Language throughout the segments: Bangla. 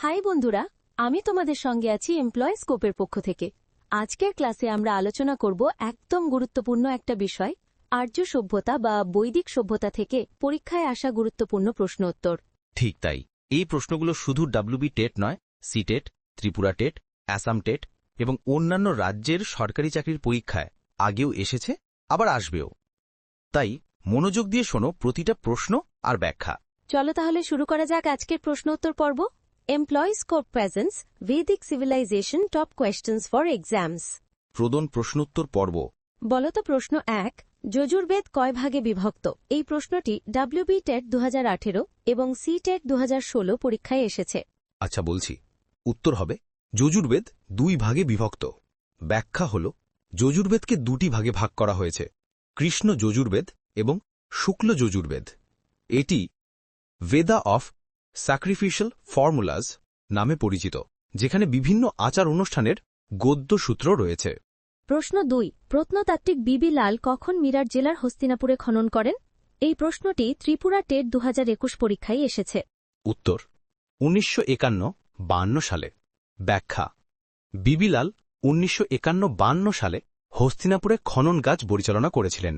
হাই বন্ধুরা আমি তোমাদের সঙ্গে আছি এমপ্লয় স্কোপের পক্ষ থেকে। আজকের ক্লাসে আমরা আলোচনা করব একদম গুরুত্বপূর্ণ একটা বিষয় আর্য সভ্যতা বা বৈদিক সভ্যতা থেকে পরীক্ষায় আসা গুরুত্বপূর্ণ প্রশ্ন উত্তর। ঠিক তাই এই প্রশ্নগুলো শুধু ডাব্লিউবি টেট নয় CTET Tripura TET Assam TET এবং অন্যান্য রাজ্যের সরকারি চাকরির পরীক্ষায় আগেও এসেছে আবার আসবেও। তাই মনোযোগ দিয়ে শোনো প্রতিটা প্রশ্ন আর ব্যাখ্যা। চলো তাহলে শুরু করা যাক আজকের প্রশ্ন উত্তর পর্ব। Employ Scope presents Vedic civilisation top questions for exams প্রদন প্রশ্নোত্তর পর্ব। বলতো প্রশ্ন এক যজুর্বেদ কয় ভাগে বিভক্ত? এই প্রশ্নটি ডাব্লিউবি টেট দু এবং সি টেট দু পরীক্ষায় এসেছে। আচ্ছা বলছি। উত্তর হবে যজুর্বেদ দুই ভাগে বিভক্ত। ব্যাখ্যা হল যজুর্বেদকে দুটি ভাগে ভাগ করা হয়েছে কৃষ্ণ যজুর্বেদ এবং শুক্ল যজুর্বেদ। এটি ভেদা অফ স্যাক্রিফিশিয়াল ফর্মুলাস নামে পরিচিত যেখানে বিভিন্ন আচার অনুষ্ঠানের গদ্য সূত্র রয়েছে। প্রশ্ন দুই প্রত্নতাত্ত্বিক বিবি লাল কখন মিরাট জেলার হস্তিনাপুরে খনন করেন? এই প্রশ্নটি ত্রিপুরা টেট দু হাজার একুশ পরীক্ষায় এসেছে। উত্তর উনিশশো একান্ন বান্ন সালে ব্যাখ্যা বিবিলাল উনিশশো একান্ন বান্ন সালে হস্তিনাপুরে খনন গাছ পরিচালনা করেছিলেন।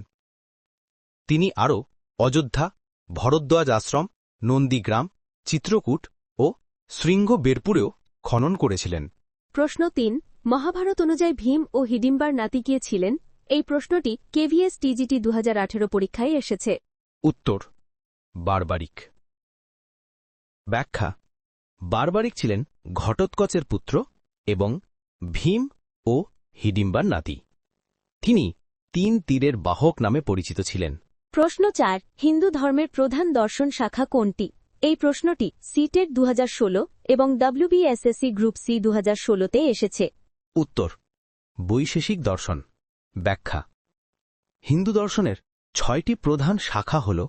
তিনি আরও অযোধ্যা ভরদ্বাজ আশ্রম নন্দীগ্রাম চিত্রকূট ও শৃঙ্গ বেরপুরেও খনন করেছিলেন। প্রশ্ন তিন মহাভারত অনুযায়ী ভীম ও হিডিম্বার নাতি কে ছিলেন? এই প্রশ্নটি কেভিএস টিজিটি দু হাজার আঠেরো পরীক্ষায় এসেছে। উত্তর বারবারিক। ব্যাখ্যা বারবারিক ছিলেন ঘটোৎকচের পুত্র এবং ভীম ও হিডিম্বার নাতি। তিনি তিন তীরের বাহক নামে পরিচিত ছিলেন। প্রশ্ন চার হিন্দু ধর্মের প্রধান দর্শন শাখা কোনটি? এই প্রশ্নটি সিটেট দু এবং ডব্লিউবিএসএসসি গ্রুপ সি দু তে এসেছে। উত্তর। বৈশেষিক দর্শন। ব্যাখ্যা। হিন্দু দর্শনের ছয়টি প্রধান শাখা হল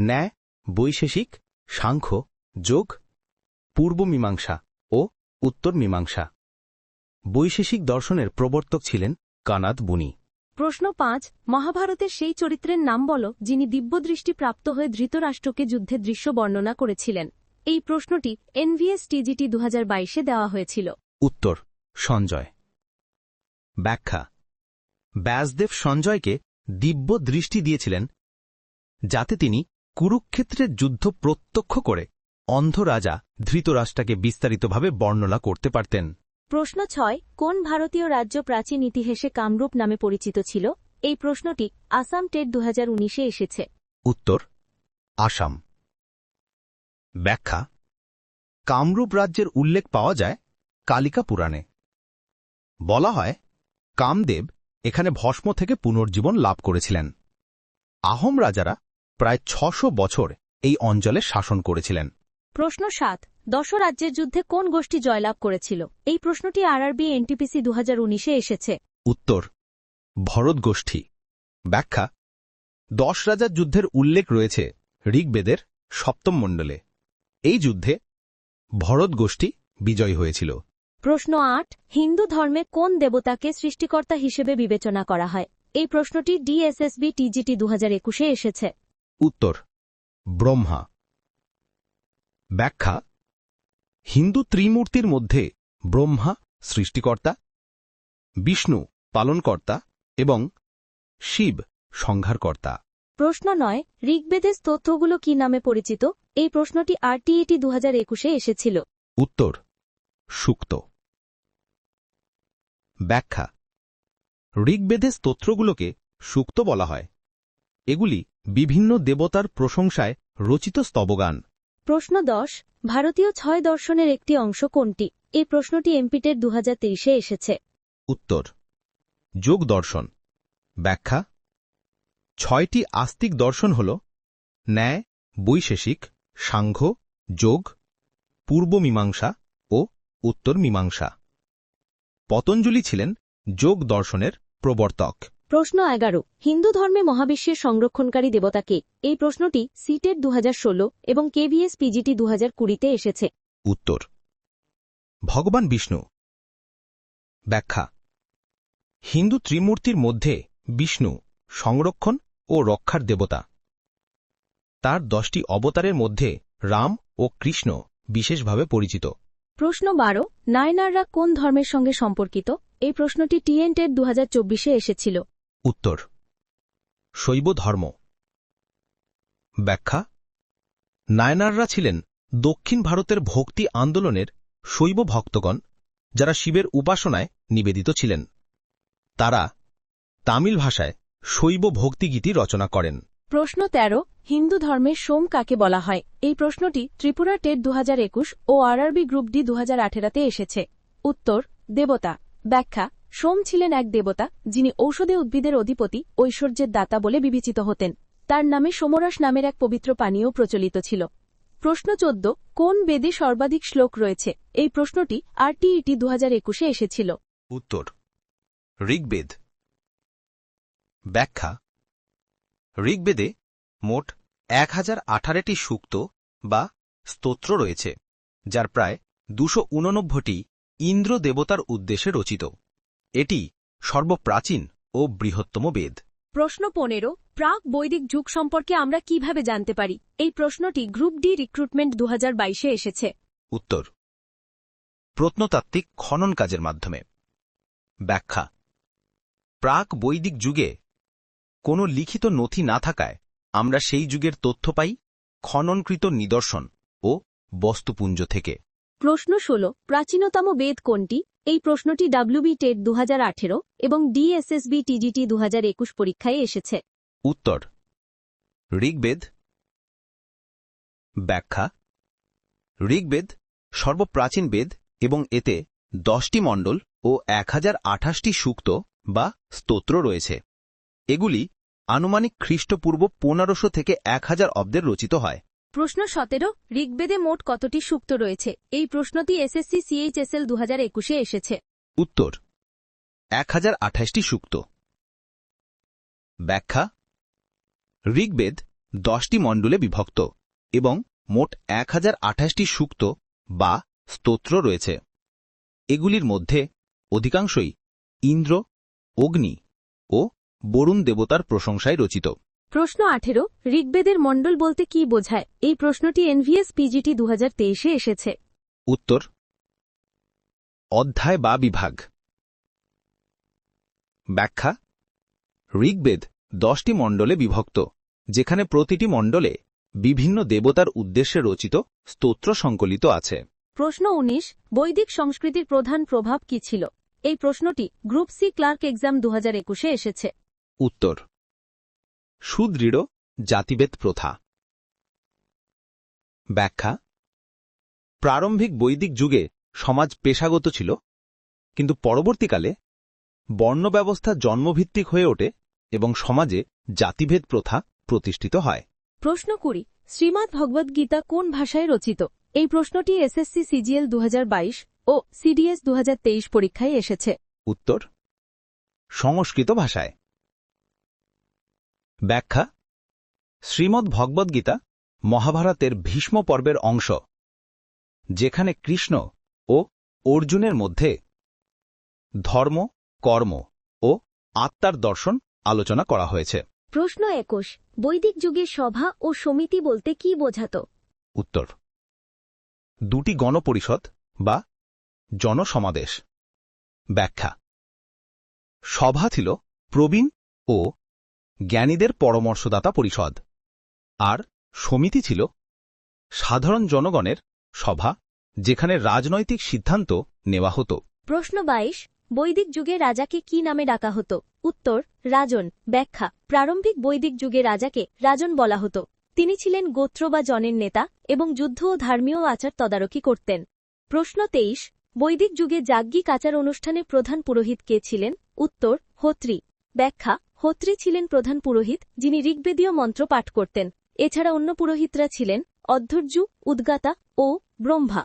ন্যায়, বৈশেষিক, সাংখ্য, যোগ, পূর্ব মীমাংসা ও উত্তর মীমাংসা। বৈশেষিক দর্শনের প্রবর্তক ছিলেন কানাদ বুনি। প্রশ্ন পাঁচ, মহাভারতের সেই চরিত্রের নাম বল যিনি দিব্যদৃষ্টি প্রাপ্ত হয়ে ধৃতরাষ্ট্রকে যুদ্ধে দৃশ্য বর্ণনা করেছিলেন। এই প্রশ্নটি এনভিএস টিজিটি দু বাইশে দেওয়া হয়েছিল। উত্তর, সঞ্জয়। ব্যাখ্যা, ব্যাসদেব সঞ্জয়কে দিব্য দৃষ্টি দিয়েছিলেন, যাতে তিনি কুরুক্ষেত্রের যুদ্ধ প্রত্যক্ষ করে অন্ধ রাজা ধৃতরাষ্ট্রকে বিস্তারিতভাবে বর্ণনা করতে পারতেন। প্রশ্ন ছয় কোন ভারতীয় রাজ্য প্রাচীন ইতিহাসে কামরূপ নামে পরিচিত ছিল? এই প্রশ্নটি আসাম টেট দু উনিশে এসেছে। উত্তর আসাম। ব্যাখ্যা কামরূপ রাজ্যের উল্লেখ পাওয়া যায় কালিকা পুরাণে। বলা হয় কামদেব এখানে ভস্ম থেকে পুনর্জীবন লাভ করেছিলেন। আহোম রাজারা প্রায় ছশো বছর এই অঞ্চলে শাসন করেছিলেন। প্রশ্ন সাত দশ রাজ্যের যুদ্ধে কোন গোষ্ঠী জয়লাভ করেছিল? এই প্রশ্নটি আরআরবি এনটিপিসি দু উনিশে এসেছে। উত্তর ভরত গোষ্ঠী। ব্যাখ্যা দশ রাজার যুদ্ধের উল্লেখ রয়েছে ঋগ্বেদের সপ্তম মণ্ডলে। এই যুদ্ধে ভরত গোষ্ঠী বিজয়ী হয়েছিল। প্রশ্ন আট হিন্দু ধর্মে কোন দেবতাকে সৃষ্টিকর্তা হিসেবে বিবেচনা করা হয়? এই প্রশ্নটি ডিএসএসবি টিজিটি দু একুশে এসেছে। উত্তর ব্রহ্মা। ব্যাখ্যা হিন্দু ত্রিমূর্তির মধ্যে ব্রহ্মা সৃষ্টিকর্তা বিষ্ণু পালনকর্তা এবং শিব সংহারকর্তা। প্রশ্ন নয় ঋগ্বেদের স্তোত্রগুলো কি নামে পরিচিত? এই প্রশ্নটি আরটিইটি দু হাজার একুশে এসেছিল। উত্তর সুক্ত। ব্যাখ্যা ঋগ্বেদের স্তোত্রগুলোকে সুক্ত বলা হয়। এগুলি বিভিন্ন দেবতার প্রশংসায় রচিত স্তবগান। প্রশ্ন দশ, ভারতীয় ছয় দর্শনের একটি অংশ কোনটি? এই প্রশ্নটি এমপিটের দু তেইশে এসেছে। উত্তর, যোগ দর্শন। ব্যাখ্যা, ছয়টি আস্তিক দর্শন হল, ন্যায়, বৈশেষিক, সাংঘ, যোগ, পূর্ব মীমাংসা ও উত্তর মীমাংসা। পতঞ্জলি ছিলেন যোগ দর্শনের প্রবর্তক। প্রশ্ন এগারো। হিন্দু ধর্মে মহাবিশ্বের সংরক্ষণকারী দেবতাকে এই প্রশ্নটি সিটেট দু এবং কেভিএস পিজিটি দু কুড়িতে এসেছে। উত্তর। ভগবান বিষ্ণু। ব্যাখ্যা। হিন্দু ত্রিমূর্তির মধ্যে বিষ্ণু সংরক্ষণ ও রক্ষার দেবতা। তার দশটি অবতারের মধ্যে রাম ও কৃষ্ণ বিশেষভাবে পরিচিত। প্রশ্ন বারো নায়নাররা কোন ধর্মের সঙ্গে সম্পর্কিত? এই প্রশ্নটি টিএনটের দু হাজার চব্বিশে এসেছিল। উত্তর। শৈব ধর্ম। ব্যাখ্যা। নায়নাররা ছিলেন দক্ষিণ ভারতের ভক্তি আন্দোলনের শৈব ভক্তগণ, যারা শিবের উপাসনায় নিবেদিত ছিলেন। তারা তামিল ভাষায় শৈব ভক্তিগীতি রচনা করেন। প্রশ্ন তেরো, হিন্দু ধর্মের সোম কাকে বলা হয়? এই প্রশ্নটি ত্রিপুরা টেট দু হাজার একুশ ও আরআরবি গ্রুপ ডি দু হাজার এসেছে। উত্তর, দেবতা। ব্যাখ্যা সোম ছিলেন এক দেবতা, যিনি ঔষধে উদ্ভিদের অধিপতি, ঐশ্বর্যের দাতা বলে বিবেচিত হতেন। তার নামে সোমরস নামের এক পবিত্র পানীয় প্রচলিত ছিল। প্রশ্ন চোদ্দ, কোন বেদে সর্বাধিক শ্লোক রয়েছে? এই প্রশ্নটি আরটিইটি দু হাজার একুশে এসেছিল। উত্তর, ঋগ্বেদ। ব্যাখ্যা, ঋগ্বেদে মোট এক হাজার আঠারোটি সূক্ত বা স্তোত্র রয়েছে, যার প্রায় দুশো ইন্দ্র দেবতার উদ্দেশ্যে রচিত। এটি সর্বপ্রাচীন ও বৃহত্তম বেদ। প্রশ্ন পনেরো প্রাক বৈদিক যুগ সম্পর্কে আমরা কীভাবে জানতে পারি? এই প্রশ্নটি গ্রুপ ডি রিক্রুটমেন্ট দু হাজার বাইশে এসেছে। উত্তর। প্রত্নতাত্ত্বিক খনন কাজের মাধ্যমে। ব্যাখ্যা। প্রাক বৈদিক যুগে কোনো লিখিত নথি না থাকায় আমরা সেই যুগের তথ্য পাই খননকৃত নিদর্শন ও বস্তুপুঞ্জ থেকে। প্রশ্ন ষোলো, প্রাচীনতম বেদ কোনটি? এই প্রশ্নটি ডাব্লিউবি টেট দু হাজার আঠেরো এবং ডিএসএসবি টিজিটি দু হাজার একুশ পরীক্ষায় এসেছে। উত্তর। ঋগ্বেদ। ব্যাখ্যা। ঋগ্বেদ, সর্বপ্রাচীন বেদ এবং এতে দশটি মণ্ডল ও এক হাজার আঠাশটি সূক্ত বা স্তোত্র রয়েছে। এগুলি আনুমানিক খ্রিস্টপূর্ব পনেরোশো থেকে এক হাজার অব্দের রচিত হয়। প্রশ্ন সতেরো, ঋগ্বেদে মোট কতটি সূক্ত রয়েছে? এই প্রশ্নটি এসএসসি সিএইচএসএল দু হাজার একুশে এসেছে। উত্তর। এক হাজার আঠাশটি সূক্ত। ব্যাখ্যা। ঋগ্বেদ দশটি মণ্ডলে বিভক্ত এবং মোট এক হাজার আঠাশটি সূক্ত বা স্তোত্র রয়েছে। এগুলির মধ্যে অধিকাংশই ইন্দ্র, অগ্নি ও বরুণ দেবতার প্রশংসায় রচিত। প্রশ্ন আঠেরো ঋগ্বেদের মণ্ডল বলতে কি বোঝায়? এই প্রশ্নটি এনভিএস পিজিটি দু হাজার তেইশে এসেছে। উত্তর অধ্যায় বা বিভাগ। ব্যাখ্যা ঋগ্বেদ দশটি মণ্ডলে বিভক্ত যেখানে প্রতিটি মণ্ডলে বিভিন্ন দেবতার উদ্দেশ্যে রচিত স্তোত্র সংকলিত আছে। প্রশ্ন উনিশ বৈদিক সংস্কৃতির প্রধান প্রভাব কি ছিল? এই প্রশ্নটি গ্রুপ সি ক্লার্ক এক্সাম দু হাজার একুশে এসেছে। উত্তর সুদৃঢ় জাতিভেদ প্রথা। ব্যাখ্যা। প্রারম্ভিক বৈদিক যুগে সমাজ পেশাগত ছিল কিন্তু পরবর্তীকালে বর্ণ ব্যবস্থা জন্মভিত্তিক হয়ে ওঠে এবং সমাজে জাতিভেদ প্রথা প্রতিষ্ঠিত হয়। প্রশ্ন কুড়ি শ্রীমদ্ ভগবদ্গীতা কোন ভাষায় রচিত? এই প্রশ্নটি এসএসসি সিজিএল দুহাজার বাইশ ও সিডিএস দুহাজার তেইশ পরীক্ষায় এসেছে। উত্তর সংস্কৃত ভাষায়। ব্যাখ্যা। শ্রীমদ্ ভগবদ্গীতা মহাভারতের ভীষ্ম পর্বের অংশ যেখানে কৃষ্ণ ও অর্জুনের মধ্যে ধর্ম কর্ম ও আত্মার দর্শন আলোচনা করা হয়েছে। প্রশ্ন একুশ বৈদিক যুগে সভা ও সমিতি বলতে কি বোঝাত? উত্তর দুটি গণপরিষদ বা জনসমাবেশ ব্যাখ্যা সভা ছিল প্রবীণ ও জ্ঞানীদের পরামর্শদাতা পরিষদ। আর সমিতি ছিল সাধারণ জনগণের সভা, যেখানে রাজনৈতিক সিদ্ধান্ত নেওয়া হতো। প্রশ্ন বাইশ, বৈদিক যুগে রাজাকে কি নামে ডাকা হতো? উত্তর, রাজন, ব্যাখ্যা, প্রারম্ভিক বৈদিক যুগে রাজাকে রাজন বলা হতো। তিনি ছিলেন গোত্র বা জনের নেতা এবং যুদ্ধ ও ধর্মীয় আচার তদারকি করতেন। প্রশ্ন তেইশ, বৈদিক যুগে যাজ্ঞিক আচার অনুষ্ঠানে প্রধান পুরোহিত কে ছিলেন? উত্তর, হোত্রী। ব্যাখ্যা হোত্রী ছিলেন প্রধান পুরোহিত, যিনি ঋগ্বেদীয় মন্ত্র পাঠ করতেন। এছাড়া অন্য পুরোহিতরা ছিলেন অধ্যর্যু, উদ্গাতা ও ব্রহ্মা।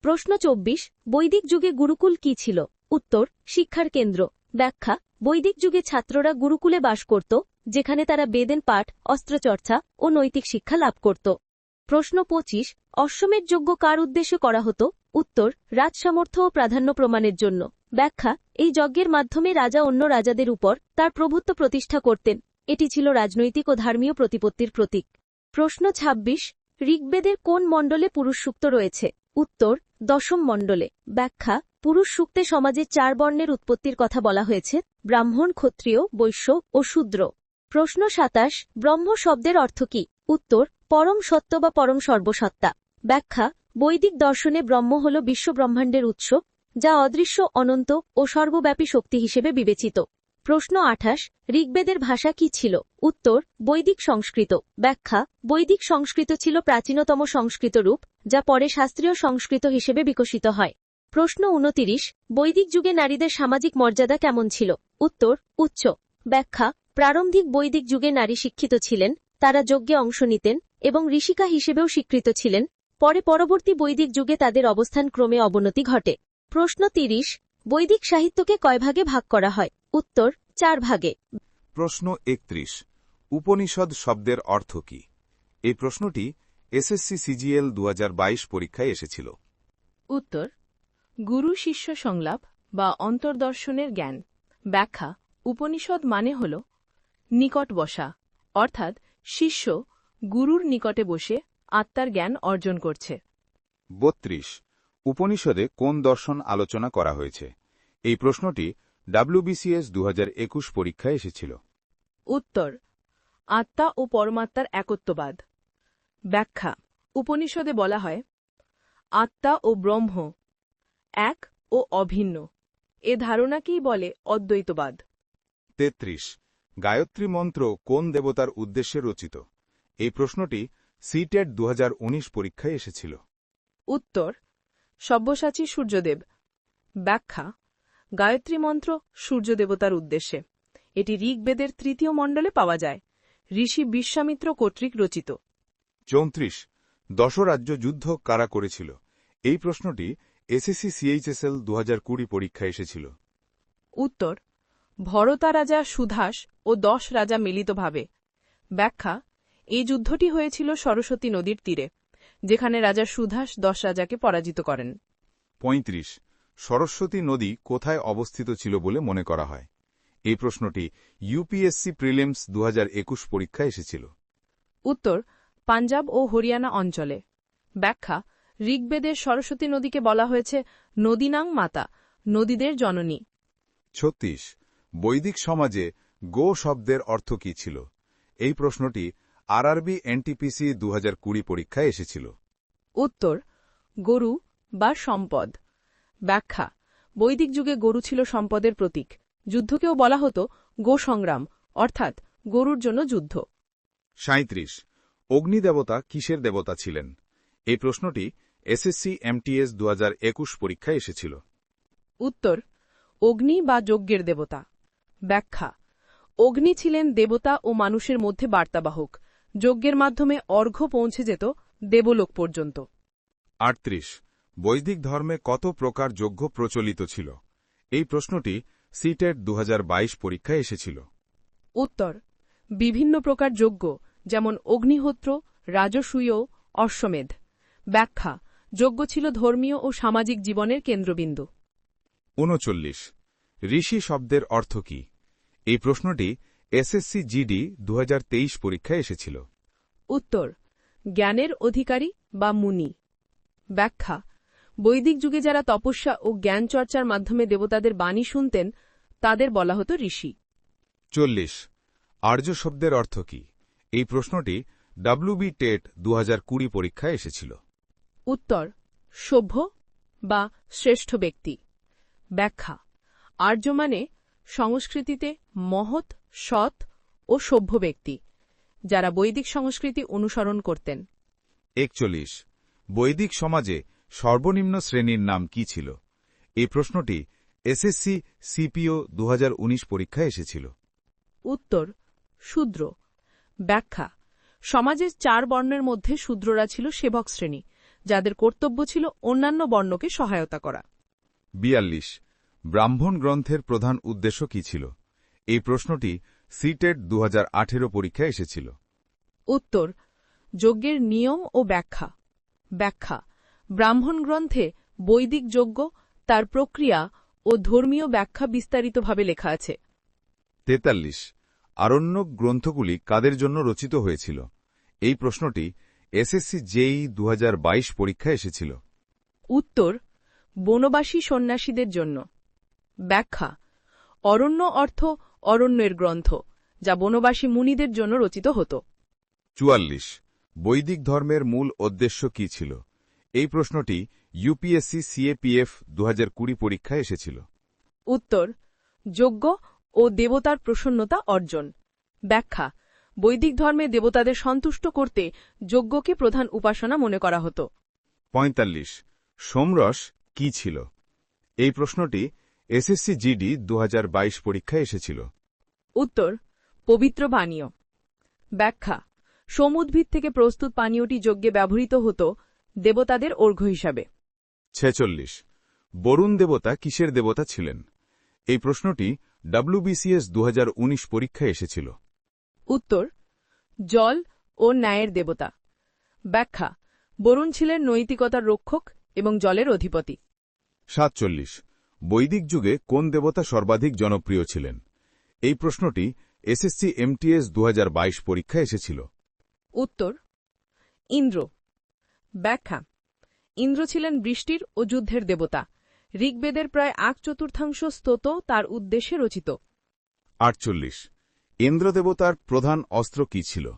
প্রশ্ন চব্বিশ, বৈদিক যুগে গুরুকুল কি ছিল? উত্তর, শিক্ষার কেন্দ্র। ব্যাখ্যা, বৈদিক যুগে ছাত্ররা গুরুকুলে বাস করত, যেখানে তারা বেদেন পাঠ, অস্ত্রচর্চা ও নৈতিক শিক্ষা লাভ করত। প্রশ্ন পঁচিশ, অশ্বমেধ যজ্ঞ কার উদ্দেশ্যে করা হতো? উত্তর রাজসামর্থ্য ও প্রাধান্য প্রমাণের জন্য। ব্যাখ্যা, এই যজ্ঞের মাধ্যমে রাজা অন্য রাজাদের উপর তার প্রভুত্ব প্রতিষ্ঠা করতেন। এটি ছিল রাজনৈতিক ও ধর্মীয় প্রতিপত্তির প্রতীক। প্রশ্ন ২৬ ঋগ্বেদের কোন মণ্ডলে পুরুষ সূক্ত রয়েছে? উত্তর, দশম মণ্ডলে। ব্যাখ্যা, পুরুষ সূক্তে সমাজে চার বর্ণের উৎপত্তির কথা বলা হয়েছে, ব্রাহ্মণ, ক্ষত্রিয়, বৈশ্য ও শূদ্র। প্রশ্ন সাতাশ, ব্রহ্ম শব্দের অর্থ কি? উত্তর, পরম সত্য বা পরম সর্বসত্তা। ব্যাখ্যা, বৈদিক দর্শনে ব্রহ্ম হল বিশ্বব্রহ্মাণ্ডের উৎস যা অদৃশ্য, অনন্ত ও সর্বব্যাপী শক্তি হিসেবে বিবেচিত। প্রশ্ন আঠাশ, ঋগ্বেদের ভাষা কি ছিল? উত্তর, বৈদিক সংস্কৃত। ব্যাখ্যা, বৈদিক সংস্কৃত ছিল প্রাচীনতম সংস্কৃত রূপ, যা পরে শাস্ত্রীয় সংস্কৃত হিসেবে বিকশিত হয়। প্রশ্ন উনতিরিশ, বৈদিক যুগে নারীদের সামাজিক মর্যাদা কেমন ছিল? উত্তর, উচ্চ। ব্যাখ্যা, প্রারম্ভিক বৈদিক যুগে নারী শিক্ষিত ছিলেন, তারা যজ্ঞে অংশ নিতেন এবং ঋষিকা হিসেবেও স্বীকৃত ছিলেন। পরে পরবর্তী বৈদিক যুগে তাদের অবস্থান ক্রমে অবনতি ঘটে। প্রশ্ন তিরিশ বৈদিক সাহিত্যকে কয় ভাগে ভাগ করা হয়? উত্তর চার ভাগে। প্রশ্ন একত্রিশ উপনিষদ শব্দের অর্থ কি? এই প্রশ্নটি এসএসসি সিজিএল দুহাজার বাইশ পরীক্ষায় এসেছিল। উত্তর গুরু শিষ্য সংলাপ বা অন্তর্দর্শনের জ্ঞান। ব্যাখ্যা উপনিষদ মানে হল নিকট বসা। অর্থাৎ শিষ্য গুরুর নিকটে বসে আত্মার জ্ঞান অর্জন করছে। বত্রিশ উপনিষদে কোন দর্শন আলোচনা করা হয়েছে? এই প্রশ্নটি ডাব্লিউবিসিএস দু পরীক্ষায় এসেছিল। উত্তর আত্মা ও পরমাত্মার একত্ববাদ। ব্যাখ্যা উপনিষদে বলা হয় আত্মা ও ব্রহ্ম এক ও অভিন্ন। এ ধারণাকেই বলে অদ্বৈতবাদ। তেত্রিশ গায়ত্রী মন্ত্র কোন দেবতার উদ্দেশ্যে রচিত? এই প্রশ্নটি সিটেট দু পরীক্ষায় এসেছিল। উত্তর সব্যসাচী সূর্যদেব। ব্যাখ্যা গায়ত্রী মন্ত্র সূর্যদেবতার উদ্দেশ্যে। এটি ঋগ্বেদের তৃতীয় মণ্ডলে পাওয়া যায়। ঋষি বিশ্বামিত্র কর্তৃক রচিত। চৌত্রিশ দশরাজ্য যুদ্ধ কারা করেছিল? এই প্রশ্নটি এসএসসি সিএইচএসএল দু হাজার কুড়ি পরীক্ষায় এসেছিল। উত্তর ভরতা রাজা সুধাস ও দশ রাজা মিলিতভাবে। ব্যাখ্যা এই যুদ্ধটি হয়েছিল সরস্বতী নদীর তীরে। যেখানে রাজা সুধাস দশ রাজাকে পরাজিত করেন। পঁয়ত্রিশ সরস্বতী নদী কোথায় অবস্থিত ছিল বলে মনে করা হয়? এই প্রশ্নটি ইউপিএসসি প্রিলিমস দু হাজার একুশ পরীক্ষায় এসেছিল। উত্তর পাঞ্জাব ও হরিয়ানা অঞ্চলে। ব্যাখ্যা ঋগ্বেদের সরস্বতী নদীকে বলা হয়েছে নদীনাং মাতা নদীদের জননী। ছত্রিশ বৈদিক সমাজে গো শব্দের অর্থ কী ছিল? এই প্রশ্নটি আরআরবি এনটিপিসি দু হাজার কুড়ি পরীক্ষায় এসেছিল। উত্তর গরু বা সম্পদ। ব্যাখ্যা বৈদিক যুগে গরু ছিল সম্পদের প্রতীক। যুদ্ধকেও বলা হতো গো সংগ্রাম অর্থাৎ গরুর জন্য যুদ্ধ। সাঁত্রিশ অগ্নিদেবতা কিসের দেবতা ছিলেন? এই প্রশ্নটি এসএসসি এমটিএস দু হাজার একুশ পরীক্ষায় এসেছিল। উত্তর অগ্নি বা যজ্ঞের দেবতা। ব্যাখ্যা অগ্নি ছিলেন দেবতা ও মানুষের মধ্যে বার্তাবাহক। যজ্ঞের মাধ্যমে অর্ঘ্য পৌঁছে যেত দেবলোক পর্যন্ত। আটত্রিশ। বৈদিক ধর্মে কত প্রকার যজ্ঞ প্রচলিত ছিল? এই প্রশ্নটি সিটেট দু পরীক্ষায় এসেছিল। উত্তর। বিভিন্ন প্রকার যজ্ঞ যেমন অগ্নিহোত্র রাজসূয় অশ্বমেধ। ব্যাখ্যা যজ্ঞ ছিল ধর্মীয় ও সামাজিক জীবনের কেন্দ্রবিন্দু। উনচল্লিশ। ঋষি শব্দের অর্থ কি? এই প্রশ্নটি এসএসসি জিডি দু হাজার তেইশ পরীক্ষায় এসেছিল। উত্তর জ্ঞানের অধিকারী বা মুনি। ব্যাখ্যা বৈদিক যুগে যারা তপস্যা ও জ্ঞান চর্চার মাধ্যমে দেবতাদের বাণী শুনতেন তাদের বলা হতো ঋষি। চল্লিশ আর্য শব্দের অর্থ কি? এই প্রশ্নটি ডাব্লিউবি টেট দু হাজার কুড়ি পরীক্ষায় এসেছিল। উত্তর সভ্য বা শ্রেষ্ঠ ব্যক্তি। ব্যাখ্যা আর্য মানে সংস্কৃতিতে মহৎ সৎ ও সভ্য ব্যক্তি যারা বৈদিক সংস্কৃতি অনুসরণ করতেন। একচল্লিশ। বৈদিক সমাজে সর্বনিম্ন শ্রেণির নাম কি ছিল? এই প্রশ্নটি এসএসসি সিপিও দু হাজার উনিশ পরীক্ষায় এসেছিল। উত্তর শূদ্র। ব্যাখ্যা সমাজের চার বর্ণের মধ্যে শূদ্ররা ছিল সেবক শ্রেণি যাদের কর্তব্য ছিল অন্যান্য বর্ণকে সহায়তা করা। বিয়াল্লিশ। ব্রাহ্মণ গ্রন্থের প্রধান উদ্দেশ্য কি ছিল? এই প্রশ্নটি সিটেট দু হাজার পরীক্ষায় এসেছিল। উত্তর যজ্ঞের নিয়ম ও ব্যাখ্যা। ব্যাখ্যা ব্রাহ্মণ গ্রন্থে বৈদিক যজ্ঞ তার প্রক্রিয়া ও ধর্মীয় ব্যাখ্যা বিস্তারিতভাবে লেখা আছে। তেতাল্লিশ আরণ্যক গ্রন্থগুলি কাদের জন্য রচিত হয়েছিল? এই প্রশ্নটি এসএসসি জেই দু হাজার বাইশ পরীক্ষায় এসেছিল। উত্তর বনবাসী সন্ন্যাসীদের জন্য। ব্যাখ্যা। অরণ্য অর্থ অরণ্যের গ্রন্থ যা বনবাসী মুনিদের জন্য রচিত হতো। চুয়াল্লিশ। বৈদিক ধর্মের মূল উদ্দেশ্য কি ছিল? এই প্রশ্নটি ইউপিএসসি সিএপিএফ দু কুড়ি পরীক্ষায় এসেছিল। উত্তর যজ্ঞ ও দেবতার প্রসন্নতা অর্জন। ব্যাখ্যা বৈদিক ধর্মে দেবতাদের সন্তুষ্ট করতে যজ্ঞকে প্রধান উপাসনা মনে করা হতো। পঁয়তাল্লিশ। সোমরস কি ছিল? এই প্রশ্নটি এসএসসি জিডি দু হাজার বাইশ পরীক্ষায় এসেছিল। উত্তর পবিত্র পানীয়। ব্যাখ্যা সমুদ্ভিদ থেকে প্রস্তুত পানীয়টি যজ্ঞে ব্যবহৃত হতো দেবতাদের অর্ঘ্য হিসাবে। ছেচল্লিশ বরুণ দেবতা কিসের দেবতা ছিলেন? এই প্রশ্নটি ডব্লিউবিসিএস দু পরীক্ষায় এসেছিল। উত্তর জল ও ন্যায়ের দেবতা। ব্যাখ্যা বরুণ ছিলেন নৈতিকতার রক্ষক এবং জলের অধিপতি। সাতচল্লিশ বৈদিক যুগে কোন দেবতা সর্বাধিক জনপ্রিয় ছিলেন? এই প্রশ্নটি এসএসসি এমটিএস দু হাজার বাইশ পরীক্ষায় এসেছিল। উত্তর ইন্দ্র। ব্যাখ্যা ইন্দ্র ছিলেন বৃষ্টির ও যুদ্ধের দেবতা। ঋগ্বেদের প্রায় এক চতুর্থাংশ স্তোত তার উদ্দেশ্যে রচিত। আটচল্লিশ ইন্দ্রদেবতার প্রধান অস্ত্র কি ছিল?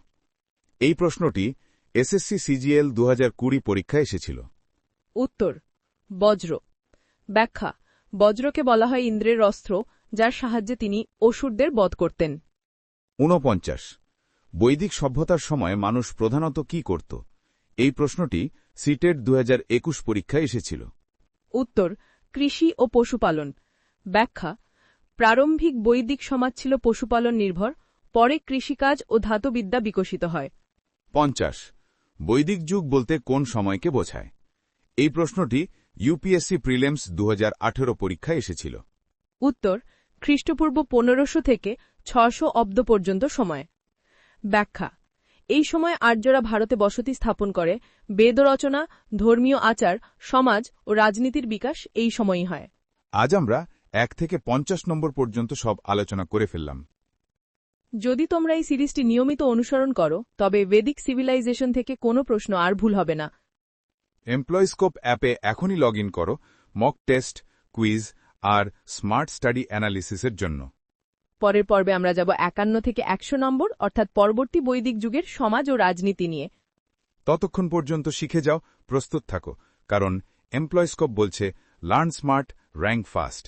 এই প্রশ্নটি এসএসসি সিজিএল দু হাজার কুড়ি পরীক্ষায় এসেছিল। উত্তর বজ্র। ব্যাখ্যা বজ্রকে বলা হয় ইন্দ্রের অস্ত্র যার সাহায্যে তিনি অসুরদের বধ করতেন। ঊনপঞ্চাশ। বৈদিক সভ্যতার সময় মানুষ প্রধানত কি করত? এই প্রশ্নটি সিটেট দু পরীক্ষায় এসেছিল। উত্তর কৃষি ও পশুপালন। ব্যাখ্যা প্রারম্ভিক বৈদিক সমাজ ছিল পশুপালন নির্ভর পরে কৃষিকাজ ও ধাতুবিদ্যা বিকশিত হয়। পঞ্চাশ। বৈদিক যুগ বলতে কোন সময়কে বোঝায়? এই প্রশ্নটি ইউপিএসসি প্রিলিমস দু পরীক্ষায় এসেছিল। উত্তর খ্রিস্টপূর্ব পনেরোশো থেকে ছশো অব্দ পর্যন্ত সময়। ব্যাখ্যা এই সময় আর্যরা ভারতে বসতি স্থাপন করে বেদ রচনা ধর্মীয় আচার সমাজ ও রাজনীতির বিকাশ এই সময়ই হয়। আজ আমরা এক থেকে পঞ্চাশ নম্বর পর্যন্ত সব আলোচনা করে ফেললাম। যদি তোমরা এই সিরিজটি নিয়মিত অনুসরণ করো তবে বেদিক সিভিলাইজেশন থেকে কোনো প্রশ্ন আর ভুল হবে না। এমপ্লয়িস্কোপ অ্যাপে এখনই লগ ইন করো মক টেস্ট কুইজ আর স্মার্ট স্টাডি অ্যানালিসিসের জন্য। পরের পর্বে আমরা যাব একান্ন থেকে একশো নম্বর অর্থাৎ পরবর্তী বৈদিক যুগের সমাজ ও রাজনীতি নিয়ে। ততক্ষণ পর্যন্ত শিখে যাও প্রস্তুত থাকো কারণ এমপ্লয়িস্কোপ বলছে লার্ন স্মার্ট র্যাঙ্ক ফাস্ট